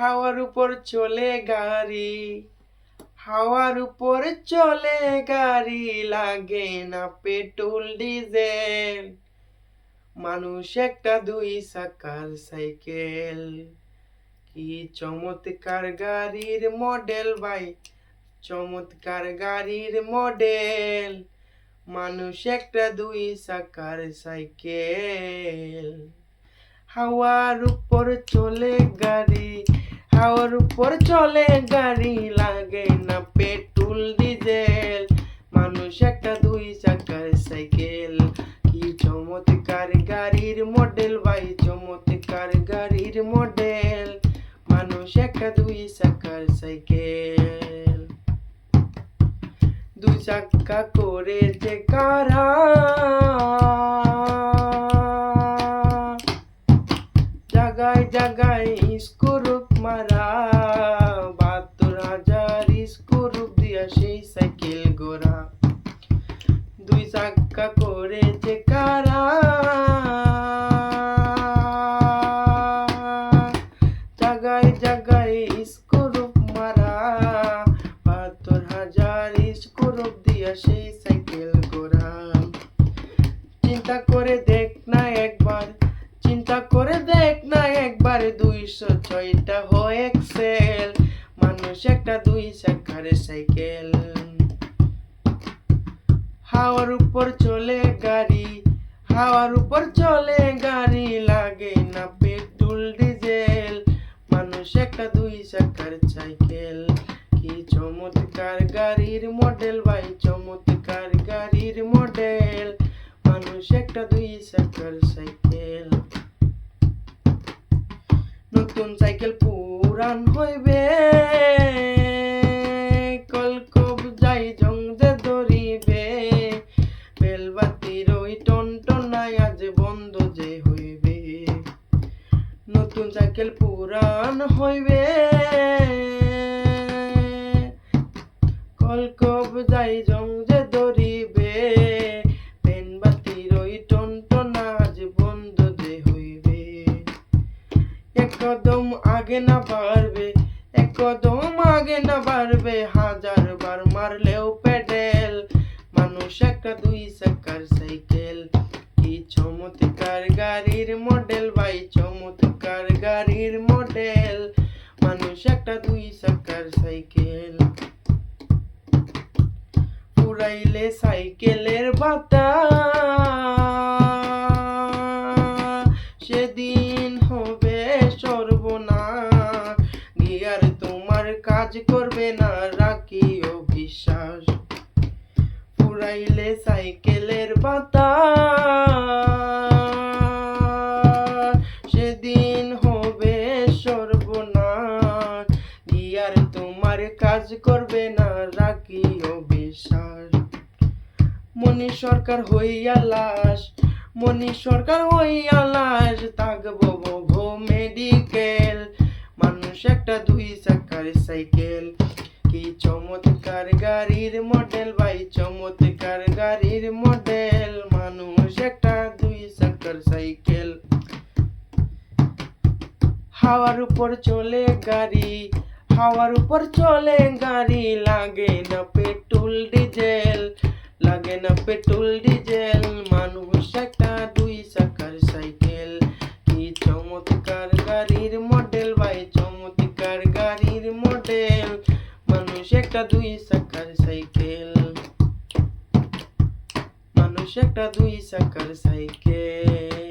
হাওয়ার উপর চলে গাড়ি, হাওয়ার উপর চলে গাড়ি লাগে না পেট্রোল, ডিজেল। মানুষ একটা দুই চাকার সাইকেল। কি চমৎকার গাড়ির মডেল ভাই, চমৎকার গাড়ির মডেল। মানুষ একটা দুই চাকার সাইকেল। হাওয়ার উপর চলে গাড়ি হাওয়ার উপর চলে গাড়ি লাগে না পেট্রোল ডিজেল মানুষ একটা দুই চাকার সাইকেল কি চমৎকার গাড়ির মডেল ভাই চমৎকার গাড়ির মডেল মানুষ একটা দুই চাকার সাইকেল দুই চাকা করে যে কারা জাগায় জাগায় স্কুরুপ মারা, বাহাত্তর হাজার স্কুরুপ দিয়া সেই সাইকেল গোরা দুই চাক্কা করে যে কারা? জাগায় জাগায় স্কুরুপ মারা, বাহাত্তর হাজার স্কুরুপ দিয়া সেই সাইকেল গোরা চিন্তা করে দেখ না একবার, চিন্তা করে দেখ না একবার দুইশো ছয়টা হয় এক্সেল মানুষ একটা দুই চাকার সাইকেল। হাওয়ার উপর চলে গাড়ি, হাওয়ার উপর চলে গাড়ি, লাগে না পেট্রোল, ডিজেল। মানুষ একটা দুই চাকার সাইকেল। কি চমৎকার গাড়ির মডেল ভাই, চমৎকার গাড়ির মডেল। মানুষ একটা দুই চাকার সাইকেল। নতুন সাইকেল পুরান হইবে। কলকব যাই জং যে ধরিবে। বেলবাতির ওই টনটনায় আজ বন্ধ যে হইবে। নতুন সাইকেল পুরান হইবে। কলকব যাই জং আগে না বাড়বে, এক কদম আগে না বাড়বে, হাজার বার মারলেও পেডেল মানুষ একটা দুই চাকার সাইকেল, কি চমৎকার গাড়ির মডেল ভাই, চমৎকার গাড়ির মডেল। মানুষ একটা দুই চাকার সাইকেল। পুরাইলে সাইকেলের বাতা কাজ করবে না রাখিও বিশ্বাস পুরাইলে সাইকেলের বাতা সেদিন হবে সর্বনাশ। গিয়ার তোমার কাজ করবে না রাখিও বিশ্বাস মনি সরকার হইয়া লাশ, মনি সরকার হইয়া লাশ। থাকব মেডিকেল। মানুষ একটা দুই চাকার সাইকেল। কি চমৎকার গাড়ির মডেল ভাই, চমৎকার গাড়ির মডেল। মানুষ একটা দুই চাকার সাইকেল। হাওয়ার উপর চলে গাড়ি, হাওয়ার উপর চলে গাড়ি। লাগে না পেট্রোল ডিজেল, লাগে না পেট্রোল ডিজেল। মানুষ একটা দুই চাকার সাইকেল। মানুষ একটা দুই চাকার সাইকেল।